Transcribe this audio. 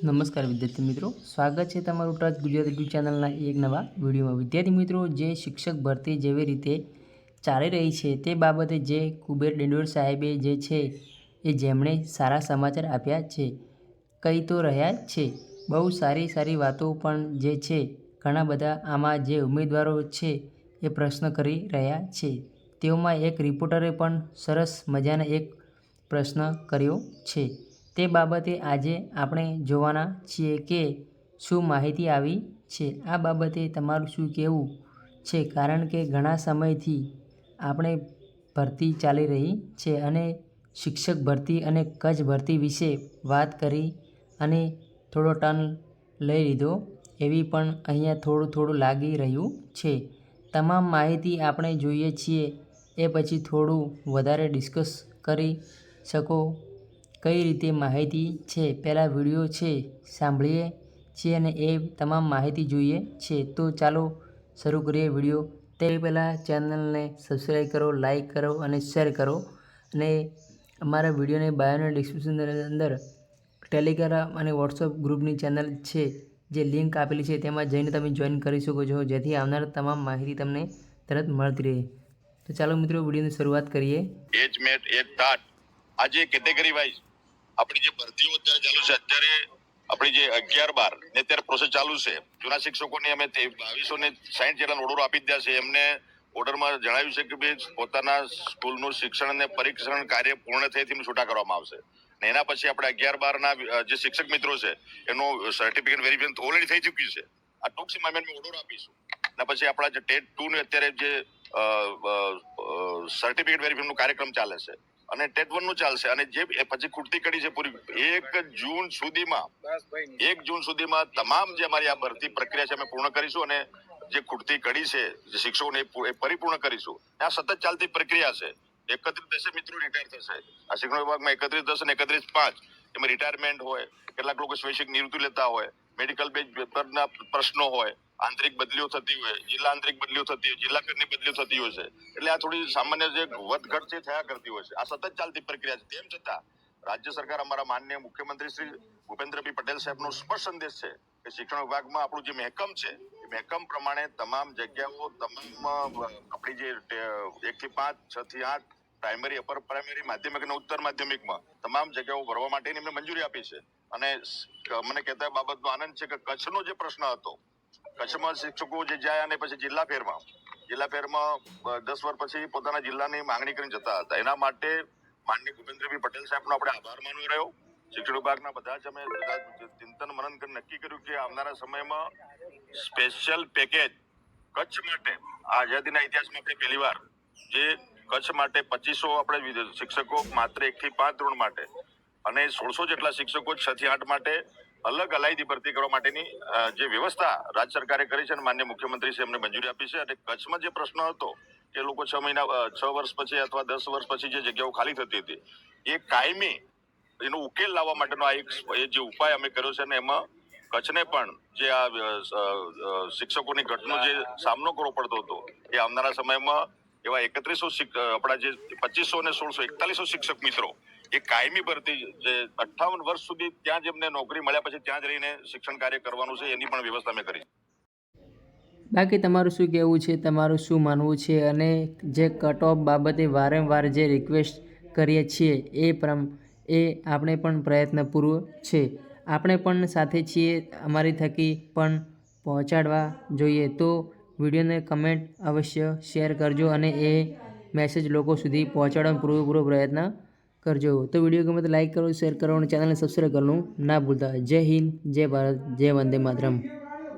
નમસ્કાર વિદ્યાર્થી મિત્રો. સ્વાગત છે તમારું ટચ ગુજરાત યુટ્યુબ ચેનલના એક નવા વિડીયોમાં. વિદ્યાર્થી મિત્રો, જે શિક્ષક ભરતી જેવી રીતે ચાલી રહી છે તે બાબતે જે કુબેર ડેંડોર સાહેબે જે છે એ જેમણે સારા સમાચાર આપ્યા છે, કહી તો રહ્યા છે. બહુ સારી સારી વાતો પણ જે છે, ઘણા બધા આમાં જે ઉમેદવારો છે એ પ્રશ્ન કરી રહ્યા છે. તેઓમાં એક રિપોર્ટરે પણ સરસ મજાના એક પ્રશ્ન કર્યો છે. તે બાબતે આજે આપણે જોવાના છીએ કે શું માહિતી આવી છે. આ બાબતે તમારું શું કહેવું છે? કારણ કે ઘણા સમયથી આપણે ભરતી ચાલી રહી છે અને શિક્ષક ભરતી અને કચ્છ ભરતી વિશે વાત કરી અને થોડો ટર્ન લઈ લીધો, એવી પણ અહીંયા થોડું થોડું લાગી રહ્યું છે. તમામ માહિતી આપણે જોઈએ છીએ, એ પછી થોડું વધારે ડિસ્કસ કરી શકો કઈ રીતે માહિતી છે? પહેલાં વીડિયો છે, સાંભળીએ છીએ અને એ તમામ માહિતી જોઈએ છે. તો ચાલો શરૂ કરીએ વીડિયો. તે પહેલાં ચેનલને સબસ્ક્રાઈબ કરો લાઈક કરો અને શેર કરો. અને અમારા વિડીયોને બાયોના ડિસ્ક્રિપ્શન અંદર ટેલિગ્રામ અને વોટ્સઅપ ગ્રુપની ચેનલ છે, જે લિંક આપેલી છે, તેમાં જઈને તમે જોઈન કરી શકો છો, જેથી આવનાર તમામ માહિતી તમને તરત મળતી રહે. તો ચાલો મિત્રો, વિડીયોની શરૂઆત કરીએ. એજ મેટ એજ ટાટ આ જે કેટેગરી વાઇઝ આપણી જે ભરતીઓ અત્યારે ચાલુ છે, અત્યારે આપણી જે અગિયાર બાર ને અત્યારે પ્રોસેસ ચાલુ છે. જૂના શિક્ષકોને અમે બાવીસો ને સાહીઠ જેટલા ઓર્ડરો આપી દીધા છે. એમને ઓર્ડરમાં જણાવ્યું છે કે ભાઈ પોતાના સ્કૂલનું શિક્ષણ અને પરીક્ષણ કાર્ય પૂર્ણ થઈ તેમ છૂટા કરવામાં આવશે. ને એના પછી આપણે અગિયાર બાર ના જે શિક્ષક મિત્રો છે, એનું સર્ટિફિકેટ વેરિફિકેશન ઓલરેડી થઈ ચૂક્યું છે. આ ટૂંક સમયમાં અમે ઓર્ડર આપીશું. અને પછી આપણા જે ટેટ ટુ ને અત્યારે જે સર્ટિફિકેટ વેરિફિકેશનનો કાર્યક્રમ ચાલે છે. અને ટેટ વનનું ચાલશે. અને જે પછી ખૂટતી કડી છે પૂરી એક જૂન સુધીમાં એક જૂન સુધીમાં તમામ જે અમારી આ ભરતી પ્રક્રિયા છે અમે પૂર્ણ કરીશું અને જે ખૂટતી કડી છે જે શિક્ષકોને એ પરિપૂર્ણ કરીશું. આ સતત ચાલતી પ્રક્રિયા છે. એકત્રીસ દસે મિત્રો રિટાયર થશે. આ શિક્ષણ વિભાગમાં એકત્રીસ દસ અને એકત્રીસ પાંચ. એમાં રિટાયરમેન્ટ હોય કેટલાક લોકો સ્વૈચ્છિક નિવૃત્તિ લેતા હોય મેડિકલ બેઝ પેપરના પ્રશ્નો હોય, આંતરિક બદલીઓ થતી હોય, જિલ્લા આંતરિક બદલીઓ થતી હોય, જિલ્લા કરની બદલીઓ થતી હોય છે. એટલે આ થોડી સામાન્ય જે વધઘટ છે થયા કરતી હોય છે. આ સતત ચાલતી પ્રક્રિયા છે. તેમ છતાં, રાજ્ય સરકાર અમારા માનનીય મુખ્યમંત્રી શ્રી ભૂપેન્દ્રભાઈ પટેલ સાહેબનો સ્પષ્ટ સંદેશ છે કે શિક્ષણ વિભાગમાં આપણું જે મહેકમ છે, એ મહેકમ પ્રમાણે તમામ જગ્યાઓ, તમામ આપણી જે એક થી પાંચ છ થી આઠ પ્રાઇમરી અપર પ્રાઇમરી માધ્યમિક અને ઉત્તર માધ્યમિકમાં તમામ જગ્યાઓ ભરવા માટેની એમને મંજૂરી આપી છે. અને મને કહેતા બાબતનો આનંદ છે કે કચ્છનો જે પ્રશ્ન હતો, કચ્છમાં શિક્ષકો જે જાય અને પછી જિલ્લા ફેરમાં જિલ્લા ફેરમાં દસ વર્ષ પછી પોતાના જિલ્લાની માંગણી કરીને જતા હતા. એના માટે માનનીય ભૂપેન્દ્રભાઈ પટેલ સાહેબનો આપણે આભાર માનવો રહ્યો. શિક્ષણ વિભાગના બધા જ અમે ચિંતન મનન કરી નક્કી કર્યું કે આવનારા સમયમાં સ્પેશિયલ પેકેજ કચ્છ માટે આઝાદીના ઇતિહાસમાં આપણે પહેલીવાર જે કચ્છ માટે પચીસો આપણે શિક્ષકો માત્ર એક થી પાંચ ધોરણ માટે અને સોળસો જેટલા શિક્ષકો છ થી આઠ માટે અલગ અલાયદી ભરતી કરવા માટેની જે વ્યવસ્થા રાજ્ય સરકારે કરી છે અને માન્ય મુખ્યમંત્રી છે એમને મંજૂરી આપી છે અને કચ્છમાં જે પ્રશ્ન હતો કે લોકો છ મહિના છ વર્ષ પછી અથવા દસ વર્ષ પછી જે જગ્યાઓ ખાલી થતી હતી, એ કાયમી, એનો ઉકેલ લાવવા માટેનો આ એક જે ઉપાય અમે કર્યો છે અને એમાં કચ્છને પણ જે આ શિક્ષકોની ઘટનો જે સામનો કરવો પડતો હતો, એ આવનારા સમયમાં એવા એકત્રીસો આપણા જે પચીસો અને સોળસો એકતાલીસો શિક્ષક મિત્રો એ કાયમી ભરતી જે અઠ્ઠાવન વર્ષ સુધી ત્યાં જ એમને નોકરી મળ્યા પછી ત્યાં જ રહીને શિક્ષણ કાર્ય કરવાનું છે, એની પણ વ્યવસ્થા મેં કરી. બાકી તમારું શું કહેવું છે? તમારું શું માનવું છે? અને જે કટ ઓફ બાબતે વારંવાર જે રિક્વેસ્ટ કરીએ છીએ, એ પ્રમ, એ આપણે પણ પ્રયત્નપૂર્વક છે. આપણે પણ સાથે છીએ, અમારી થકી પણ પહોંચાડવા જોઈએ. તો વિડીયોને કમેન્ટ અવશ્ય શેર કરજો અને એ મેસેજ લોકો સુધી પહોંચાડવાનો પૂરેપૂરો પ્રયત્ન કરજો. તો વીડિયો ગમે તો લાઈક કરો શેર કરો અને ચેનલને સબસ્ક્રાઈબ કરવાનું ના ભૂલતા. જય હિન્દ, જય ભારત, જય વંદે માતરમ.